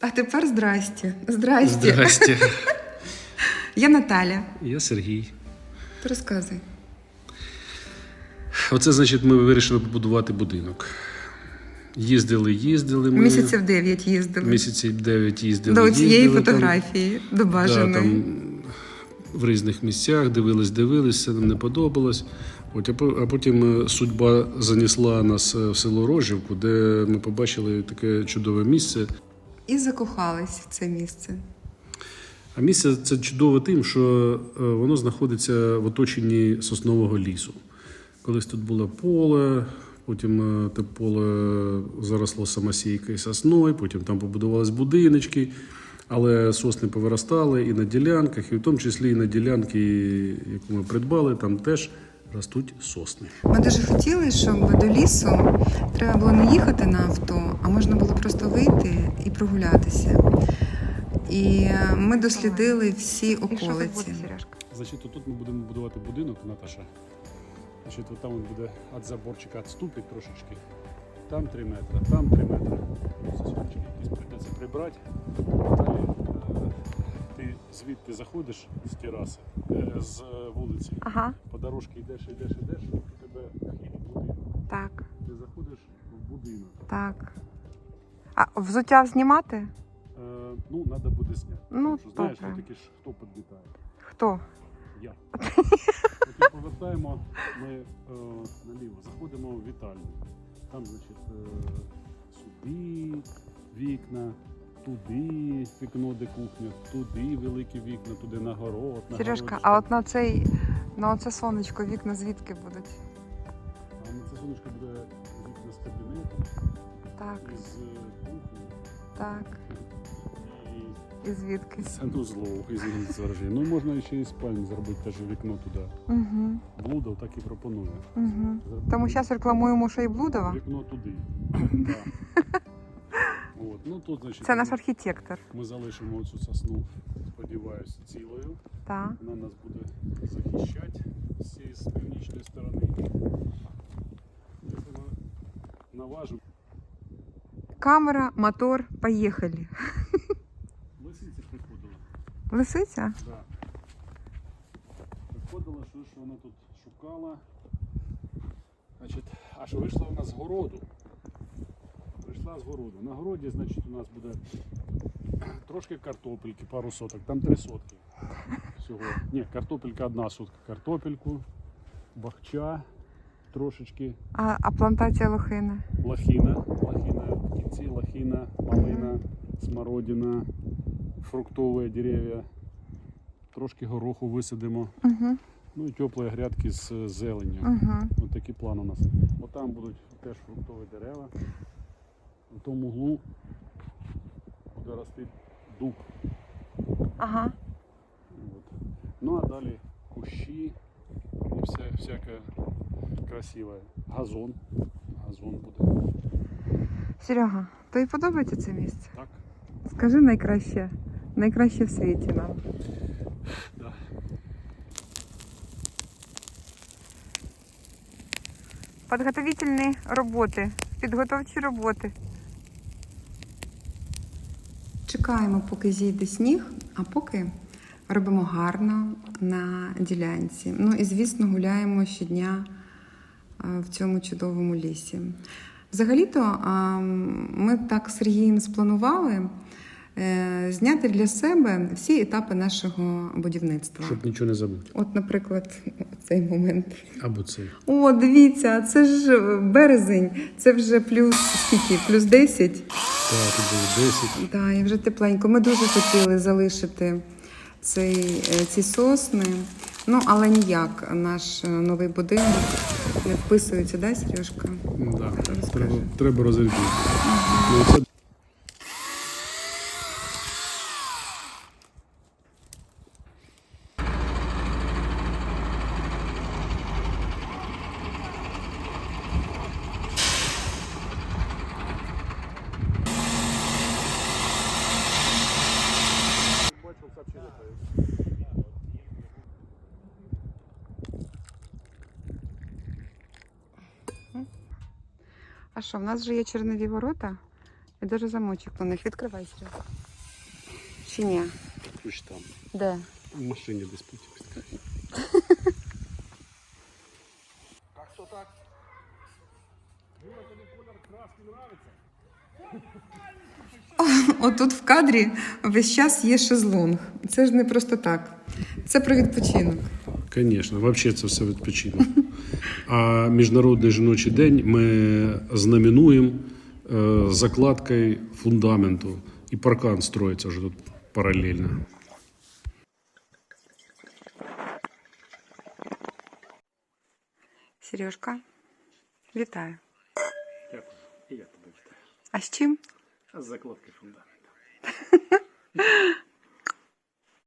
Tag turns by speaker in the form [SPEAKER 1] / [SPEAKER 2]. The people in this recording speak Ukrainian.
[SPEAKER 1] А тепер здрасте. Здрасте.
[SPEAKER 2] Здрасте.
[SPEAKER 1] Я Наталя.
[SPEAKER 2] Я Сергій.
[SPEAKER 1] Розказуй.
[SPEAKER 2] Оце, значить, ми вирішили побудувати будинок. Їздили, їздили. Ми.
[SPEAKER 1] Місяців дев'ять їздили.
[SPEAKER 2] Місяців 9 їздили.
[SPEAKER 1] До цієї
[SPEAKER 2] їздили там.
[SPEAKER 1] фотографії, до
[SPEAKER 2] Да, там в різних місцях дивились, дивились, все нам не подобалось. От, а потім е, судьба занесла нас е, в село Рожівку, де ми побачили таке чудове місце.
[SPEAKER 1] І закохались в це місце.
[SPEAKER 2] А місце це чудове тим, що е, воно знаходиться в оточенні соснового лісу. Колись тут було поле, потім е, те поле заросло самосійкою сосною, потім там побудувались будиночки, але сосни повиростали і на ділянках, і в тому числі і на ділянки, яку ми придбали, там теж ростуть сосни.
[SPEAKER 1] Ми дуже хотіли, щоб до лісу треба було не їхати на авто, а можна було просто вийти і прогулятися. І ми дослідили всі околиці.
[SPEAKER 2] Значить, тут ми будемо будувати будинок, Наташа. Значить, от там от буде від заборчика відступить трошечки. Там 3 метри, там 3 метри. Якісь прийдеться прибрати. Звідти заходиш з тераси, е, з е, вулиці.
[SPEAKER 1] Ага,
[SPEAKER 2] По дорожці йдеш, йдеш, йдеш, і у тебе вхід в будинок.
[SPEAKER 1] так,
[SPEAKER 2] Ти заходиш в будинок.
[SPEAKER 1] так. А взуття знімати?
[SPEAKER 2] Е, ну, треба буде зняти.
[SPEAKER 1] Ну,
[SPEAKER 2] Тому що знаєш,
[SPEAKER 1] добре.
[SPEAKER 2] все-таки ж хто підмітає?
[SPEAKER 1] Хто?
[SPEAKER 2] Я. Потім повертаємо ми е, наліво, заходимо в вітальню. Там, значить, е, сюди вікна, туди вікно, де кухня, туди великі вікна, туди на город. На
[SPEAKER 1] Сережка, а от на цей на оце сонечко вікна звідки будуть?
[SPEAKER 2] А на це сонечко буде вікна з кабінету,
[SPEAKER 1] Так,
[SPEAKER 2] із кухні
[SPEAKER 1] так.
[SPEAKER 2] і
[SPEAKER 1] І звідки?
[SPEAKER 2] з санузлов, із звержень. Ну, можна ще і спальню зробити теж вікно туди.
[SPEAKER 1] Угу,
[SPEAKER 2] Блудов так і пропонує.
[SPEAKER 1] угу.
[SPEAKER 2] Зробити
[SPEAKER 1] Тому зараз рекламуємо ще й Блудова.
[SPEAKER 2] Вікно туди. Да. Ну, тут, значить,
[SPEAKER 1] Це наш
[SPEAKER 2] ми-
[SPEAKER 1] архітектор.
[SPEAKER 2] Ми залишимо цю сосну, сподіваюся, цілою.
[SPEAKER 1] Так.
[SPEAKER 2] Вона нас буде захищати з цієї з північної сторони. Наважимо,
[SPEAKER 1] Камера, мотор, поїхали.
[SPEAKER 2] лисиці приходила.
[SPEAKER 1] Лисиця?
[SPEAKER 2] Да. Приходила, що ж вона тут шукала. Значить, аж вийшла вона з городу. Прийшла з городу. На городі, значить, у нас буде трошки картопельки, пару соток, там три сотки. Всього. Ні, картопелька одна сотка. Картопельку, бахча трошечки,
[SPEAKER 1] А, а плантація лохини?
[SPEAKER 2] лохина, лохина в кінці, лохина, малина, смородина, фруктові дерев'я. Трошки гороху висадимо.
[SPEAKER 1] Угу,
[SPEAKER 2] Ну і теплі грядки з зеленню.
[SPEAKER 1] угу.
[SPEAKER 2] Ось такий план у нас. От там будуть теж фруктові дерева. У тому углу буде рости дуб.
[SPEAKER 1] Ага.
[SPEAKER 2] От. Ну а далі кущі і все, всяке красиве. Газон. Газон буде.
[SPEAKER 1] Серега, тобі подобається це місце?
[SPEAKER 2] Так?
[SPEAKER 1] Скажи найкраще. Найкраще в світі нам.
[SPEAKER 2] Да.
[SPEAKER 1] Підготовительні роботи, підготовчі роботи. Чекаємо, поки зійде сніг, а поки робимо гарно на ділянці. Ну і, звісно, гуляємо щодня е, в цьому чудовому лісі. Взагалі-то ми так з Сергієм спланували е, зняти для себе всі етапи нашого будівництва.
[SPEAKER 2] Щоб нічого не забути.
[SPEAKER 1] От, наприклад, цей момент.
[SPEAKER 2] Або цей.
[SPEAKER 1] О, дивіться, це ж березень, це вже плюс скільки? Плюс 10.
[SPEAKER 2] Так, тут буде 10.
[SPEAKER 1] Да, і вже тепленько. Ми дуже хотіли залишити цей, е, ці сосни. Ну, але ніяк наш е, новий будинок не вписується, да, Сережка?
[SPEAKER 2] Да. Треба, треба розрядити. Ну,
[SPEAKER 1] А що, в нас вже є чернові ворота І даже замочок у них відкривай Серега. Чи ні?
[SPEAKER 2] Ключ там.
[SPEAKER 1] Де?
[SPEAKER 2] В машині десь потім підкажи.
[SPEAKER 3] Как что так?
[SPEAKER 1] Отут в кадрі весь час є шезлонг. Це ж не просто так. Це про відпочинок.
[SPEAKER 2] Звісно, взагалі це все відпочинок. А Міжнародний жіночий день ми знаменуємо е, закладкою фундаменту. І паркан строїться вже тут паралельно.
[SPEAKER 1] Сережка, вітаю.
[SPEAKER 2] Дякую. І я тебе вітаю.
[SPEAKER 1] А з чим?
[SPEAKER 2] А з закладки фундаменту.